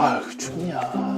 아, 그 춥냐.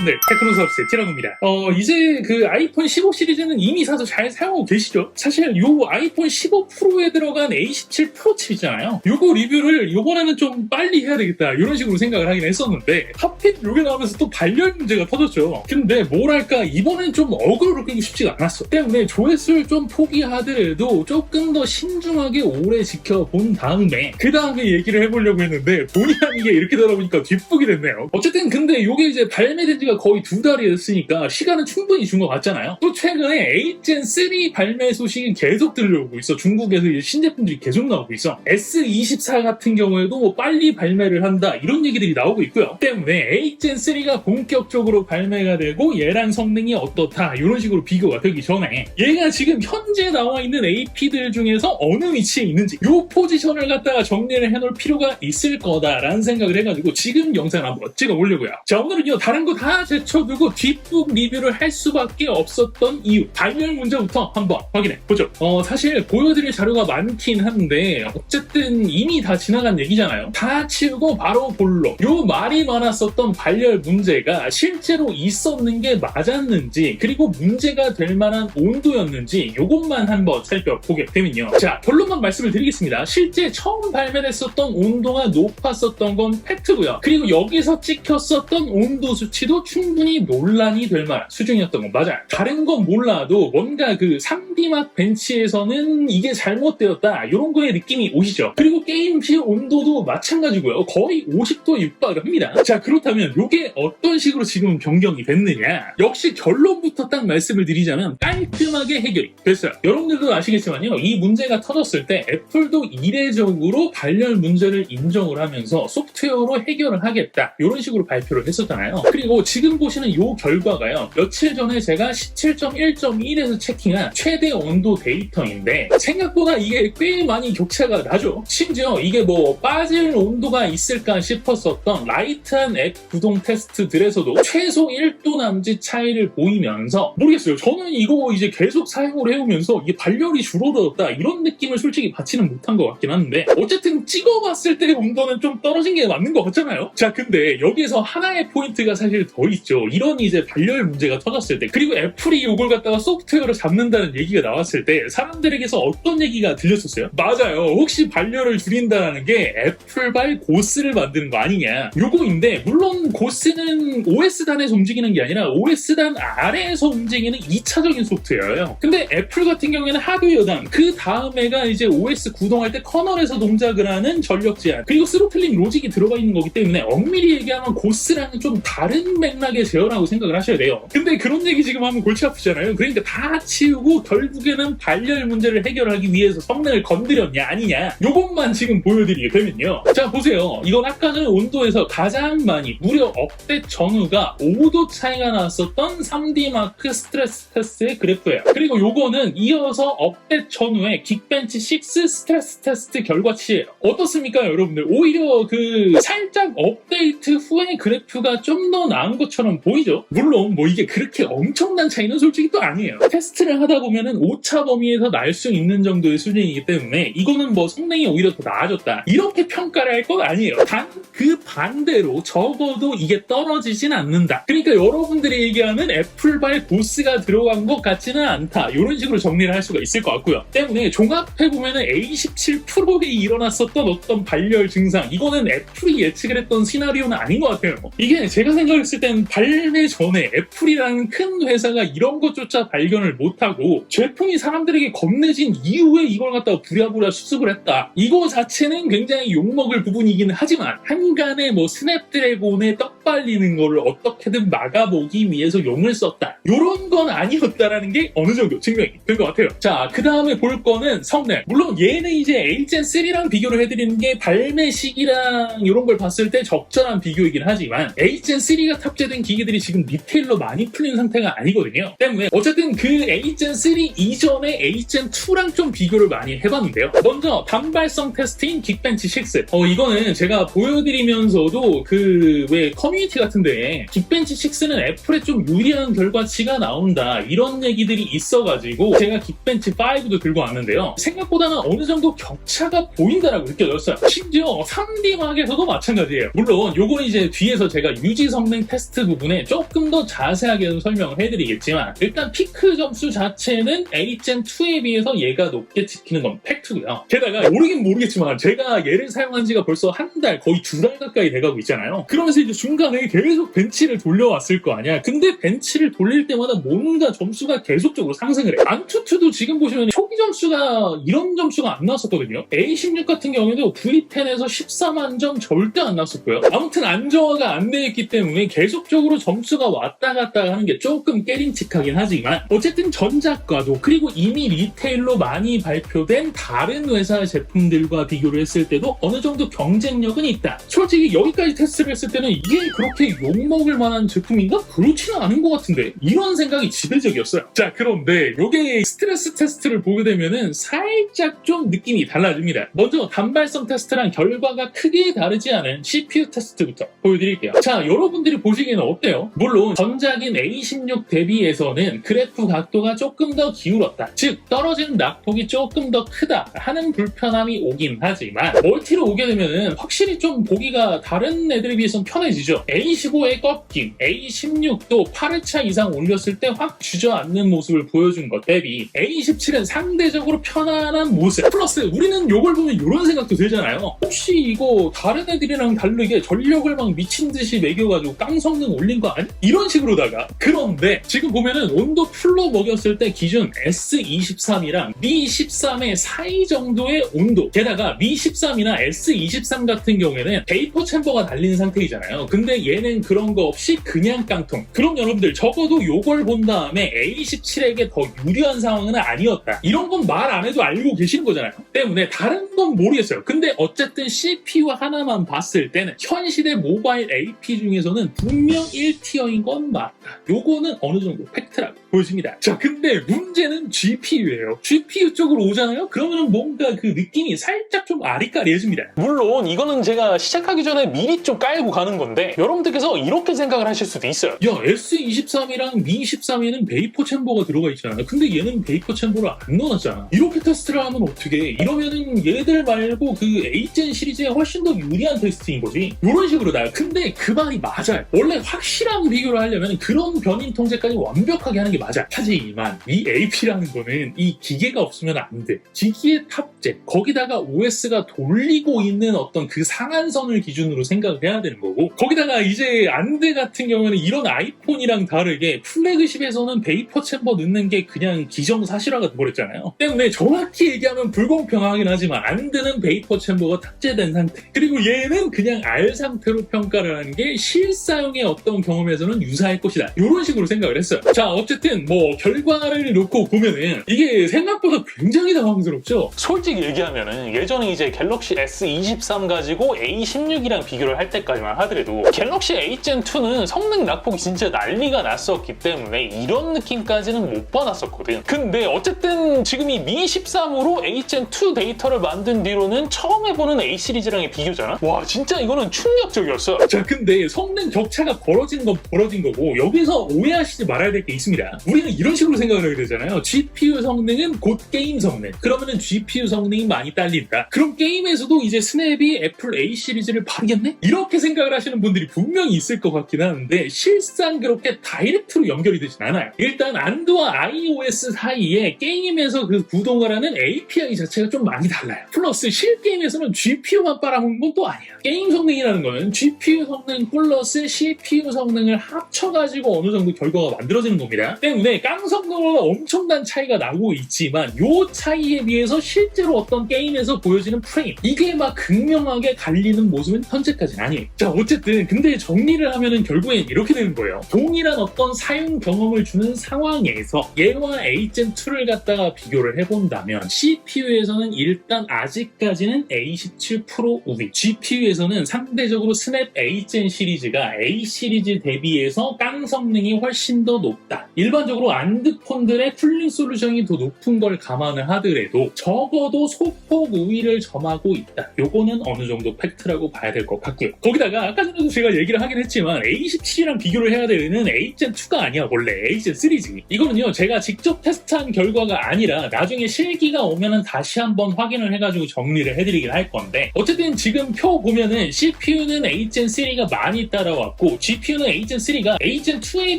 여러분들 테크노사업스의 티라노입니다. 어 이제 그 아이폰 15 시리즈는 이미 사서 잘 사용하고 계시죠? 사실 요 아이폰 15 프로에 들어간 A17 프로 칩이잖아요. 요거 리뷰를 요번에는 좀 빨리 해야 되겠다 이런 식으로 생각을 하긴 했었는데 하필 요게 나오면서 또 발열 문제가 터졌죠. 근데 뭐랄까 이번엔 좀 어그로를 끌고 싶지가 않았어. 때문에 조회수를 좀 포기하더라도 조금 더 신중하게 오래 지켜본 다음에 그 다음에 얘기를 해보려고 했는데 본의 아니게 이렇게 되다 보니까 뒷북이 됐네요. 어쨌든 근데 요게 이제 발매된 지가 거의 두 달이 됐으니까 시간은 충분히 준 것 같잖아요. 또 최근에 8gen 3 발매 소식이 계속 들려오고 있어. 중국에서 이제 신제품들이 계속 나오고 있어. S24 같은 경우에도 뭐 빨리 발매를 한다 이런 얘기들이 나오고 있고요. 때문에 8gen 3가 본격적으로 발매가 되고 얘랑 성능이 어떻다 이런 식으로 비교가 되기 전에 얘가 지금 현재 나와 있는 AP들 중에서 어느 위치에 있는지 요 포지션을 갖다가 정리를 해놓을 필요가 있을 거다라는 생각을 해가지고 지금 영상을 한번 찍어 보려고요. 자 오늘은요 다른 거다 제쳐두고 뒷북 리뷰를 할 수밖에 없었던 이유 발열 문제부터 한번 확인해 보죠. 어 사실 보여드릴 자료가 많긴 한데 어쨌든 이미 다 지나간 얘기잖아요. 다 치우고 바로 본론. 요 말이 많았었던 발열 문제가 실제로 있었는 게 맞았는지 그리고 문제가 될 만한 온도였는지 요것만 한번 살펴보게 되면요. 자 결론만 말씀을 드리겠습니다. 실제 처음 발매됐었던 온도가 높았었던 건 팩트고요. 그리고 여기서 찍혔었던 온도 수치도 충분히 논란이 될 만한 수준이었던 건 맞아요. 다른 건 몰라도 뭔가 그 3D막 벤치에서는 이게 잘못되었다 이런 거의 느낌이 오시죠. 그리고 게임실 온도도 마찬가지고요. 거의 50도 육박을 합니다. 자 그렇다면 이게 어떤 식으로 지금 변경이 됐느냐? 역시 결론부터 딱 말씀을 드리자면 깔끔하게 해결이 됐어요. 여러분들도 아시겠지만요. 이 문제가 터졌을 때 애플도 이례적으로 발열 문제를 인정을 하면서 소프트웨어로 해결을 하겠다 이런 식으로 발표를 했었잖아요. 그리고 지금 보시는 이 결과가요. 며칠 전에 제가 17.1.1에서 체킹한 최대 온도 데이터인데 생각보다 이게 꽤 많이 격차가 나죠. 심지어 이게 뭐 빠질 온도가 있을까 싶었었던 라이트한 앱 구동 테스트들에서도 최소 1도 남짓 차이를 보이면서 모르겠어요. 저는 이거 이제 계속 사용을 해오면서 이게 발열이 줄어들었다 이런 느낌을 솔직히 받지는 못한 것 같긴 한데 어쨌든 찍어봤을 때 온도는 좀 떨어진 게 맞는 것 같잖아요. 자 근데 여기서 하나의 포인트가 사실 더 있죠. 이런 이제 발열 문제가 터졌을 때 그리고 애플이 이걸 갖다가 소프트웨어로 잡는다는 얘기가 나왔을 때 사람들에게서 어떤 얘기가 들렸었어요? 맞아요. 혹시 발열을 줄인다는 게 애플발 고스를 만드는 거 아니냐? 요거인데 물론 고스는 OS단에서 움직이는 게 아니라 OS단 아래에서 움직이는 2차적인 소프트웨어예요. 근데 애플 같은 경우에는 하드웨어단 그 다음에가 이제 OS 구동할 때 커널에서 동작을 하는 전력 제한 그리고 스로틀링 로직이 들어가 있는 거기 때문에 엄밀히 얘기하면 고스랑은 좀 다른 맥 락의 제어라고 생각을 하셔야 돼요. 근데 그런 얘기 지금 하면 골치 아프잖아요. 그러니까 다 치우고 결국에는 발열 문제를 해결하기 위해서 성능을 건드렸냐 아니냐 요것만 지금 보여드리게 되면요. 자 보세요. 이건 아까 전에 온도에서 가장 많이 무려 업데 전후가 5도 차이가 났었던 3D 마크 스트레스 테스트의 그래프예요. 그리고 요거는 이어서 업데 전후의 긱벤치 6 스트레스 테스트 결과치예요. 어떻습니까 여러분들? 오히려 그 살짝 업데이트 후의 그래프가 좀 더 나은 것 처럼 보이죠? 물론 뭐 이게 그렇게 엄청난 차이는 솔직히 또 아니에요. 테스트를 하다 보면은 오차 범위에서 날 수 있는 정도의 수준이기 때문에 이거는 뭐 성능이 오히려 더 나아졌다. 이렇게 평가를 할 건 아니에요. 단 그 반대로 적어도 이게 떨어지진 않는다. 그러니까 여러분들이 얘기하는 애플발 보스가 들어간 것 같지는 않다. 이런 식으로 정리를 할 수가 있을 것 같고요. 때문에 종합해보면은 A17 프로에 일어났었던 어떤 발열 증상 이거는 애플이 예측을 했던 시나리오는 아닌 것 같아요. 이게 제가 생각했을 땐 발매 전에 애플이라는 큰 회사가 이런 것조차 발견을 못하고 제품이 사람들에게 겁내진 이후에 이걸 갖다가 부랴부랴 수습을 했다. 이거 자체는 굉장히 욕먹을 부분이긴 하지만 한간에 뭐 스냅드래곤에 떡 발리는 거를 어떻게든 막아보기 위해서 용을 썼다. 요런 건 아니었다라는 게 어느 정도 증명이 된 것 같아요. 자, 그 다음에 볼 거는 성능. 물론 얘는 이제 8gen3랑 비교를 해드리는 게 발매 시기랑 이런 걸 봤을 때 적절한 비교이긴 하지만 8gen3가 3D가 탑 재된 기기들이 지금 리테일로 많이 풀린 상태가 아니거든요. 때문에 어쨌든 그 A젠 3 이전의 A젠 2랑 좀 비교를 많이 해봤는데요. 먼저 단발성 테스트인 긱벤치 6. 어 이거는 제가 보여드리면서도 그 왜 커뮤니티 같은데 긱벤치 6는 애플에 좀 유리한 결과치가 나온다 이런 얘기들이 있어가지고 제가 긱벤치 5도 들고 왔는데요. 생각보다는 어느 정도 격차가 보인다라고 느껴졌어요. 심지어 3D막에서도 마찬가지예요. 물론 요건 이제 뒤에서 제가 유지 성능 테스트 부분에 조금 더 자세하게 설명을 해드리겠지만 일단 피크 점수 자체는 A젠 2에 비해서 얘가 높게 찍히는 건 팩트고요. 게다가 모르긴 모르겠지만 제가 얘를 사용한 지가 벌써 한 달 거의 두 달 가까이 돼가고 있잖아요. 그러면서 이제 중간에 계속 벤치를 돌려왔을 거 아니야. 근데 벤치를 돌릴 때마다 뭔가 점수가 계속적으로 상승을 해. 안투투도 지금 보시면 초기 점수가 이런 점수가 안 나왔었거든요. A16 같은 경우에도 V10에서 14만 점 절대 안 나왔었고요. 아무튼 안정화가 안 돼 있기 때문에 계속 적으로 점수가 왔다 갔다 하는 게 조금 깨림칙하긴 하지만 어쨌든 전작과도 그리고 이미 리테일로 많이 발표된 다른 회사 제품들과 비교를 했을 때도 어느 정도 경쟁력은 있다. 솔직히 여기까지 테스트를 했을 때는 이게 그렇게 욕먹을 만한 제품인가? 그렇지는 않은 것 같은데 이런 생각이 지배적이었어요. 자 그런데 이게 스트레스 테스트를 보게 되면은 살짝 좀 느낌이 달라집니다. 먼저 단발성 테스트랑 결과가 크게 다르지 않은 CPU 테스트부터 보여드릴게요. 자 여러분들이 보시기 에는 어때요? 물론 전작인 A16 대비해서는 그래프 각도가 조금 더 기울었다. 즉 떨어지는 낙폭이 조금 더 크다 하는 불편함이 오긴 하지만 멀티로 오게 되면은 확실히 좀 보기가 다른 애들에 비해서는 편해지죠. A15의 꺾임, A16도 8회차 이상 올렸을 때 확 주저앉는 모습을 보여준 것 대비 A17은 상대적으로 편안한 모습. 플러스 우리는 이걸 보면 이런 생각도 들잖아요. 혹시 이거 다른 애들이랑 다르게 전력을 막 미친 듯이 매겨가지고 깡성 능 올린 거 아니? 이런 식으로다가 그런데 지금 보면은 온도 풀로 먹였을 때 기준 S23이랑 Mi13의 사이 정도의 온도 게다가 Mi13이나 S23 같은 경우에는 베이퍼 챔버가 달린 상태이잖아요. 근데 얘는 그런 거 없이 그냥 깡통. 그럼 여러분들 적어도 요걸 본 다음에 A17에게 더 유리한 상황은 아니었다. 이런 건 말 안 해도 알고 계시는 거잖아요. 때문에 다른 건 모르겠어요. 근데 어쨌든 CPU 하나만 봤을 때는 현 시대 모바일 AP 중에서는 분명 1티어인 건 맞다. 요거는 어느 정도 팩트라고 보여집니다. 자, 근데 문제는 GPU예요. GPU 쪽으로 오잖아요? 그러면 뭔가 그 느낌이 살짝 좀 아리까리해집니다. 물론 이거는 제가 시작하기 전에 미리 좀 깔고 가는 건데 여러분들께서 이렇게 생각을 하실 수도 있어요. 야, S23이랑 Mi13에는 베이퍼 챔버가 들어가 있잖아. 근데 얘는 베이퍼 챔버를 안 넣어놨잖아. 이렇게 테스트를 하면 어떻게? 이러면은 얘들 말고 그 A젠 시리즈에 훨씬 더 유리한 테스트인 거지. 이런 식으로 나요. 근데 그 말이 맞아요. 원래 확실한 비교를 하려면 그런 변인 통제까지 완벽하게 하는 게 맞아. 하지만 이 AP라는 거는 이 기계가 없으면 안 돼. 기기의 탑재, 거기다가 OS가 돌리고 있는 어떤 그 상한선을 기준으로 생각을 해야 되는 거고, 거기다가 이제 안드 같은 경우에는 이런 아이폰이랑 다르게 플래그십에서는 베이퍼 챔버 넣는 게 그냥 기정사실화가 돼버렸잖아요. 때문에 정확히 얘기하면 불공평하긴 하지만 안드는 베이퍼 챔버가 탑재된 상태. 그리고 얘는 그냥 R 상태로 평가를 하는 게 실사용의 어떤 경험에서는 유사할 것이다. 이런 식으로 생각을 했어요. 자, 어쨌든 뭐 결과를 놓고 보면은 이게 생각보다 굉장히 당황스럽죠. 솔직히 얘기하면은 예전에 이제 갤럭시 S23 가지고 A16이랑 비교를 할 때까지만 하더라도 갤럭시 A gen2는 성능 낙폭이 진짜 난리가 났었기 때문에 이런 느낌까지는 못 받았었거든. 근데 어쨌든 지금 이미 13으로 A gen2 데이터를 만든 뒤로는 처음 해보는 A 시리즈랑의 비교잖아? 와 진짜 이거는 충격적이었어. 자, 근데 성능 격차가 벌어진 건 벌어진 거고 여기서 오해하시지 말아야 될 게 있습니다. 우리는 이런 식으로 생각을 하게 되잖아요. GPU 성능은 곧 게임 성능. 그러면은 GPU 성능이 많이 딸린다. 그럼 게임에서도 이제 스냅이 애플 A 시리즈를 바르겠네? 이렇게 생각을 하시는 분들이 분명히 있을 것 같긴 하는데 실상 그렇게 다이렉트로 연결이 되진 않아요. 일단 안드와 iOS 사이에 게임에서 그 구동을 하는 API 자체가 좀 많이 달라요. 플러스 실게임에서는 GPU만 빨아먹는 건또 아니야. 게임 성능이라는 거는 GPU 성능 플러스 CPU 성능을 합쳐가지고 어느 정도 결과가 만들어지는 겁니다. 때문에 깡성능으로 엄청난 차이가 나고 있지만 요 차이에 비해서 실제로 어떤 게임에서 보여지는 프레임 이게 막 극명하게 갈리는 모습은 현재까지는 아니에요. 자 어쨌든 근데 정리를 하면은 결국엔 이렇게 되는 거예요. 동일한 어떤 사용 경험을 주는 상황에서 얘와 A-2를 갖다가 비교를 해본다면 CPU에서는 일단 아직까지는 A17 프로 우위 GPU에서는 상대적으로 스냅 A-Gen 시리즈가 A 시리즈 대비해서 깡 성능이 훨씬 더 높다. 일반적으로 안드폰들의 쿨링 솔루션이 더 높은 걸 감안을 하더라도 적어도 소폭 우위를 점하고 있다. 요거는 어느 정도 팩트라고 봐야 될 것 같고요. 거기다가 아까 전에도 제가 얘기를 하긴 했지만 A17이랑 비교를 해야 되는 A-Gen2가 아니야 원래 A-Gen3지. 이거는요 제가 직접 테스트한 결과가 아니라 나중에 실기가 오면은 다시 한번 확인을 해가지고 정리를 해드리긴 할 건데 어쨌든 지금 표 보면은 CPU는 A-Gen3가 많이 따라왔고 GPU는 A-Gen3가 A-Gen2에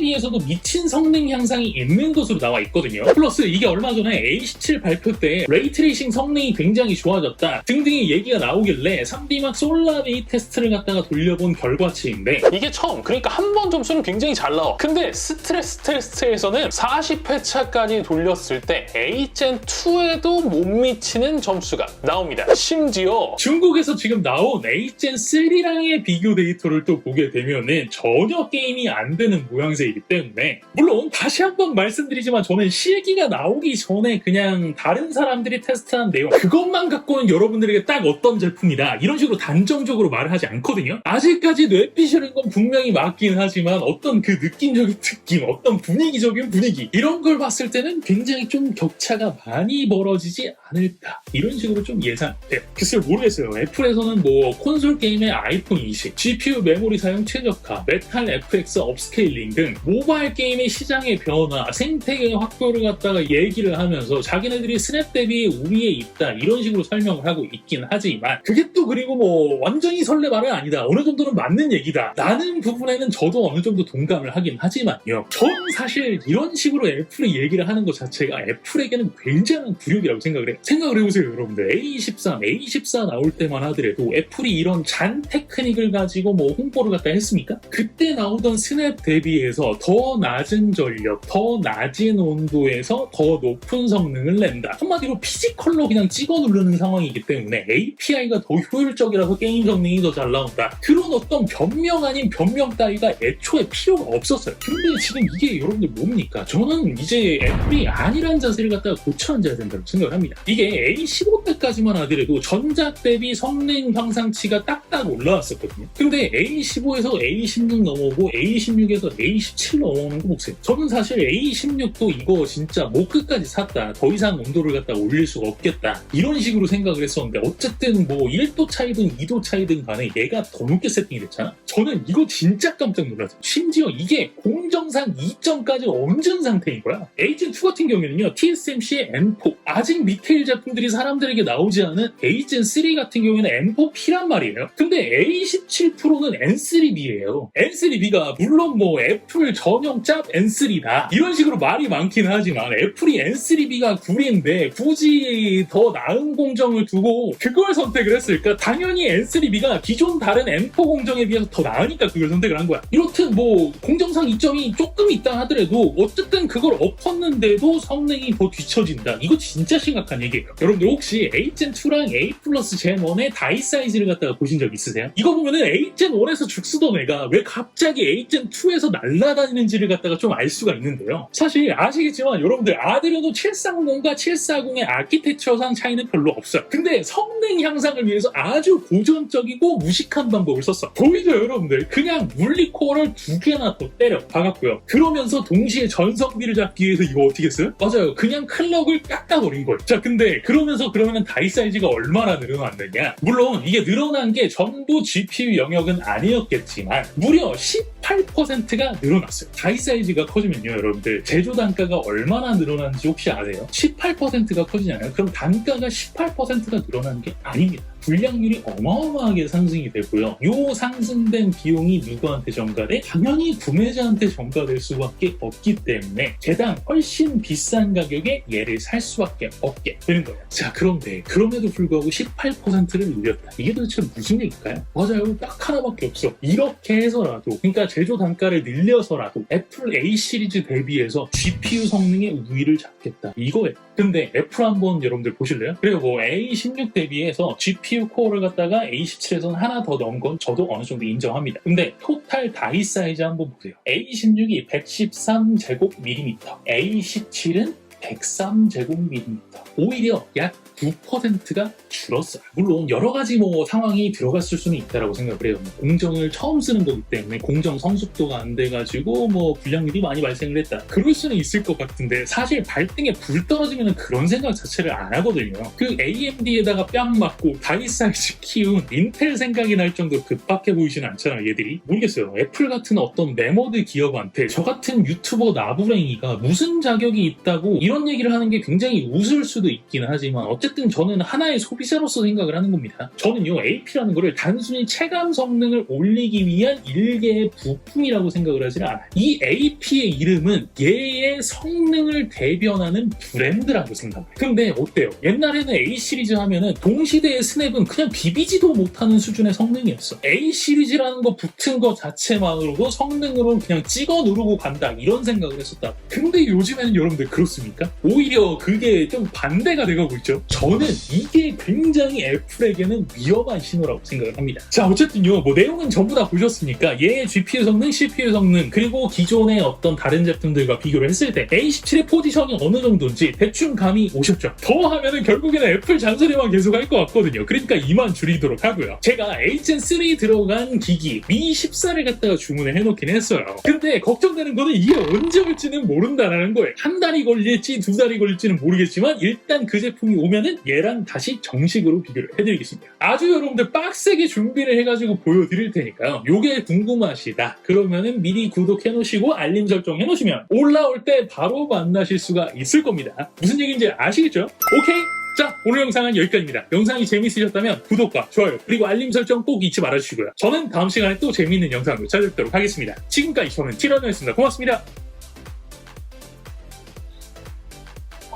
비해서도 미친 성능 향상이 있는 것으로 나와 있거든요. 플러스 이게 얼마 전에 A17 발표 때 레이트레이싱 성능이 굉장히 좋아졌다 등등의 얘기가 나오길래 3D막 솔라베이 테스트를 갖다가 돌려본 결과치인데 이게 처음 그러니까 한 번 점수는 굉장히 잘 나와 근데 스트레스 테스트에서는 40회차까지 돌렸을 때 A-Gen2에도 못 미치는 점수가 나옵니다 심지어 중국에서 지금 나온 A-Gen3랑의 비교 데이터를 또 보게 되면은 전혀 게임이 안 되는 모양새이기 때문에 물론 다시 한번 말씀드리지만 저는 실기가 나오기 전에 그냥 다른 사람들이 테스트한 내용 그것만 갖고는 여러분들에게 딱 어떤 제품이다 이런 식으로 단정적으로 말을 하지 않거든요. 아직까지 뇌피셜인 건 분명히 맞긴 하지만 어떤 그 느낌적인 느낌 어떤 분위기적인 분위기 이런 걸 봤을 때는 굉장히 좀 격차가 많이 벌어지지 않을까 이런 식으로 좀 예상돼요. 글쎄요 모르겠어요. 애플에서는 뭐 콘솔 게임의 아이폰 20 GPU 메모리 사용 최적화 메탈 FX 업스케일링 등 모바일 게임의 시장의 변화 생태계의 확보를 갖다가 얘기를 하면서 자기네들이 스냅 대비 우위에 있다 이런 식으로 설명을 하고 있긴 하지만 그게 또 그리고 뭐 완전히 설레발은 아니다. 어느 정도는 맞는 얘기다. 라는 부분에는 저도 어느 정도 동감을 하긴 하지만요. 저는 사실 이런 식으로 애플이 얘기를 하는 것 자체가 애플에게는 굉장한 굴욕이라고 생각을 해요. 생각을 해보세요 여러분들. A23, A14 나올 때만 하더라도 애플이 이런 잔 테크닉을 가지고 뭐 홍보를 갖다 했습니까? 그때 나오던 스냅 대비해서 더 낮은 전력, 더 낮은 온도에서 더 높은 성능을 낸다. 한마디로 피지컬로 그냥 찍어 누르는 상황이기 때문에 API가 더 효율적이라서 게임 성능이 더 잘 나온다. 그런 어떤 변명 아닌 변명 따위가 애초에 필요가 없었어요. 근데 지금 이게 여러분들 뭡니까? 저는 이제 애플이 아니란 자세를 갖다가 고쳐 앉아야 된다고 생각을 합니다. 이게 A15 때까지만 하더라도 전작 대비 성능 향상치가 딱딱 올라왔었거든요. 근데 A15에서 A16 넘어오고 A16에서 A17 넘어오는 거 보세요. 저는 사실 A16도 이거 진짜 목 끝까지 샀다. 더 이상 온도를 갖다 올릴 수가 없겠다. 이런 식으로 생각을 했었는데 어쨌든 뭐 1도 차이든 2도 차이든 간에 얘가 더 높게 세팅이 됐잖아. 저는 이거 진짜 깜짝 놀랐어요. 심지어 이게 공정상 2점까지 얹은 상태인 거야. 에이젠2 같은 경우에는요. TSMC의 M4 아직 미테일 제품들이 사람들에게 나오지 않은 에이젠3 같은 경우에는 M4P란 말이에요. 근데 A17 프로는 N3B예요. N3B가 물론 뭐 애플 전용 짭 N3다 이런 식으로 말이 많긴 하지만 애플이 N3B가 구리인데 굳이 더 나은 공정을 두고 그걸 선택을 했을까? 당연히 N3B가 기존 다른 M4 공정에 비해서 더 나으니까 그걸 선택을 한 거야. 이렇듯 뭐 공정상 이점이 조금 있다 하더라도 어쨌든 그걸 엎었는데도 성능이 더 뒤처진다. 이거 진짜 심각한 얘기예요. 여러분들 혹시 A-Gen2랑 A 플러스 Gen1의 다이 사이즈를 갖다가 보신 적 있으세요? 이거 보면은 A-Gen1에서 죽 쓰던 애가 왜 갑자기 A-Gen2에서 날아다니는지를 갖다가 좀 알 수가 있는데요. 사실 아시겠지만 여러분들 아드레노 730과 740의 아키텍처상 차이는 별로 없어요. 근데 성능 향상을 위해서 아주 고전적이고 무식한 방법을 썼어. 보이죠 여러분들? 그냥 물리코어를 두 개나 더 때려 박았고요. 그러면서 동시에 전성비를 잡기 위해서 이거 어떻게 했어요? 맞아요. 그냥 클럭을 깎아버린 거예요. 자 근데 그러면서 그러면 다이 사이즈가 얼마나 늘어났느냐? 물론 이게 늘어난 게 전부 GPU 영역은 아니었겠지만 무려 18%가 늘어났어요. 다이 사이즈가 커지면요, 여러분들 제조 단가가 얼마나 늘어나는지 혹시 아세요? 18%가 커지잖아요. 그럼 단가가 18%가 늘어나는 게 아닙니다. 불량률이 어마어마하게 상승이 되고요. 요 상승된 비용이 누구한테 전가돼? 당연히 구매자한테 전가될 수밖에 없기 때문에 개당 훨씬 비싼 가격에 얘를 살 수밖에 없게 되는 거예요. 자, 그런데 그럼에도 불구하고 18%를 늘렸다. 이게 도대체 무슨 얘기일까요? 맞아요. 딱 하나밖에 없어. 이렇게 해서라도, 그러니까 제조 단가를 늘려서라도 애플 A 시리즈 대비해서 GPU 성능의 우위를 잡겠다. 이거예요. 근데 애플 한번 여러분들 보실래요? 그리고 뭐 A16 대비해서 GPU 코어를 갖다가 A17에서는 하나 더 넣은 건 저도 어느 정도 인정합니다. 근데 토탈 다이 사이즈 한번 보세요. A16이 113 제곱밀리미터, A17은 103제곱미터입니다. 오히려 약 9%가 줄었어요. 물론 여러 가지 뭐 상황이 들어갔을 수는 있다라고 생각을 해요. 뭐 공정을 처음 쓰는 거기 때문에 공정 성숙도가 안 돼가지고 뭐 불량률이 많이 발생을 했다. 그럴 수는 있을 것 같은데 사실 발등에 불 떨어지면 그런 생각 자체를 안 하거든요. 그 AMD에다가 뺨 맞고 다이 사이즈 키운 인텔 생각이 날 정도로 급박해 보이진 않잖아요, 얘들이. 모르겠어요. 애플 같은 어떤 메모드 기업한테 저 같은 유튜버 나부랭이가 무슨 자격이 있다고 이런 얘기를 하는 게 굉장히 웃을 수도 있기는 하지만 어쨌든 저는 하나의 소비자로서 생각을 하는 겁니다. 저는요, AP라는 거를 단순히 체감 성능을 올리기 위한 일개의 부품이라고 생각을 하지는 않아요. 이 AP의 이름은 얘의 성능을 대변하는 브랜드라고 생각해요. 근데 어때요? 옛날에는 A 시리즈 하면은 동시대의 스냅은 그냥 비비지도 못하는 수준의 성능이었어. A 시리즈라는 거 붙은 거 자체만으로도 성능으로 그냥 찍어 누르고 간다 이런 생각을 했었다. 근데 요즘에는 여러분들 그렇습니까? 오히려 그게 좀 반대가 돼가고 있죠. 저는 이게 굉장히 애플에게는 위험한 신호라고 생각을 합니다. 자 어쨌든요 뭐 내용은 전부 다 보셨으니까 얘의 GPU 성능, CPU 성능 그리고 기존의 어떤 다른 제품들과 비교를 했을 때 A17의 포지션이 어느 정도인지 대충 감이 오셨죠. 더 하면은 결국에는 애플 잔소리만 계속 할 것 같거든요. 그러니까 이만 줄이도록 하고요. 제가 H3 들어간 기기 미 14를 갖다가 주문을 해놓긴 했어요. 근데 걱정되는 거는 이게 언제 올지는 모른다라는 거예요. 한 달이 걸릴지 두 달이 걸릴지는 모르겠지만 일단 그 제품이 오면은 얘랑 다시 정식으로 비교를 해드리겠습니다. 아주 여러분들 빡세게 준비를 해가지고 보여드릴 테니까요. 요게 궁금하시다. 그러면은 미리 구독해놓으시고 알림 설정 해놓으시면 올라올 때 바로 만나실 수가 있을 겁니다. 무슨 얘기인지 아시겠죠? 오케이? 자, 오늘 영상은 여기까지입니다. 영상이 재밌으셨다면 구독과 좋아요, 그리고 알림 설정 꼭 잊지 말아주시고요. 저는 다음 시간에 또 재미있는 영상으로 찾아뵙도록 하겠습니다. 지금까지 저는 티라노였습니다. 고맙습니다.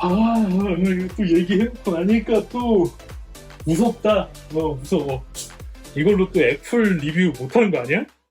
아, 이거 또 얘기해놓고 나니까 또 무섭다. 어, 무서워. 이걸로 또 애플 리뷰 못하는 거 아니야?